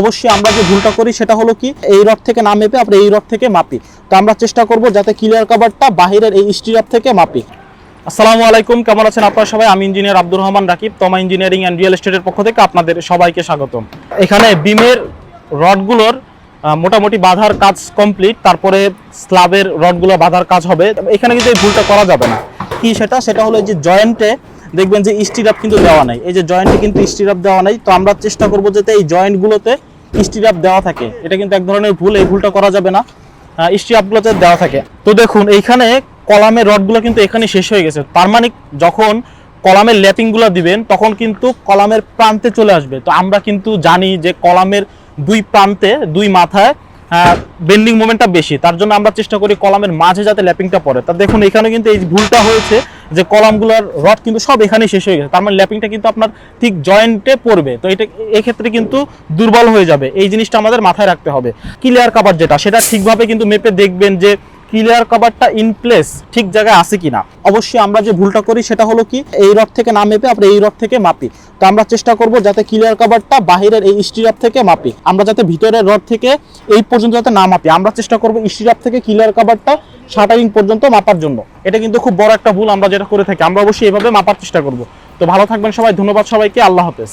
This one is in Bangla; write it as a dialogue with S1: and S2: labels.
S1: অবশ্যই আমরা যে ভুলটা করি সেটা হলো কি, এই রড থেকে না মেপে আমরা এই রড থেকে মাপি। তো আমরা চেষ্টা করব যাতে ক্লিয়ার কাভারটা বাহিরের এই স্টিরাপ থেকে মাপি। আসসালামু আলাইকুম, কেমন আছেন আপনারা সবাই? আমি ইঞ্জিনিয়ার আব্দুর রহমান রাকিব, তমা ইঞ্জিনিয়ারিং অ্যান্ড রিয়েল এস্টেটের পক্ষ থেকে আপনাদের সবাইকে স্বাগতম। এখানে বিমের রডগুলোর মোটামুটি বাঁধার কাজ কমপ্লিট তারপরে স্ল্যাবের রডগুলো বাঁধার কাজ হবে। এখানে কিন্তু এই ভুলটা করা যাবে না। কি সেটা? সেটা হলো যে জয়েন্টে দেখবেন যে স্টিরাপ কিন্তু দেওয়া নাই। এই যে জয়েন্টে কিন্তু স্টিরাপ দেওয়া নাই। তো আমরা চেষ্টা করব যাতে এই জয়েন্টগুলোতে স্টিরাপ দেওয়া থাকে। এটা কিন্তু এক ধরনের ভুল, এই ভুলটা করা যাবে না। স্টিরাপগুলোতে দেওয়া থাকে। তো দেখুন, এইখানে কলামের রডগুলো কিন্তু এখানে শেষ হয়ে গেছে। তার মানে যখন কলামের ল্যাপিংগুলো দিবেন, তখন কিন্তু কলামের প্রান্তে চলে আসবে। তো আমরা কিন্তু জানি যে কলামের দুই প্রান্তে, দুই মাথায় বেন্ডিং মোমেন্টটা বেশি। তার জন্য আমরা চেষ্টা করি কলামের মাঝে যাতে ল্যাপিংটা পড়ে। তা দেখুন, এখানে কিন্তু এই ভুলটা হয়েছে। যে কলামগুলোর রড কিন্তু সব এখানেই শেষ হয়ে গেছে। তার মানে ল্যাপিংটা কিন্তু আপনার ঠিক জয়েন্টে পড়বে। তো এটা এক্ষেত্রে কিন্তু দুর্বল হয়ে যাবে। এই জিনিসটা আমাদের মাথায় রাখতে হবে। ক্লিয়ার কাভার যেটা, সেটা ঠিকভাবে কিন্তু মেপে দেখবেন যে ক্লিয়ার কাভারটা ইন প্লেস ঠিক জায়গায় আছে কিনা? অবশ্যই আমরা যে ভুলটা করি সেটা হলো কি, এই রড থেকে না মেপে আমরা এই রড থেকে মাপি। তো আমরা চেষ্টা করব যাতে ক্লিয়ার কাভারটা বাহিরের এই স্টিরাপ থেকে মাপি। আমরা যাতে ভিতরের রড থেকে এই পর্যন্ত যাতে না মাপি। আমরা চেষ্টা করব স্টিরাপ থেকে ক্লিয়ার কাভারটা শাটারিং পর্যন্ত মাপার জন্য। এটা কিন্তু খুব বড় একটা ভুল আমরা যেটা করে থাকি। আমরা অবশ্যই এভাবে মাপার চেষ্টা করব। তো ভালো থাকবেন সবাই, ধন্যবাদ সবাইকে। আল্লাহ হাফেজ।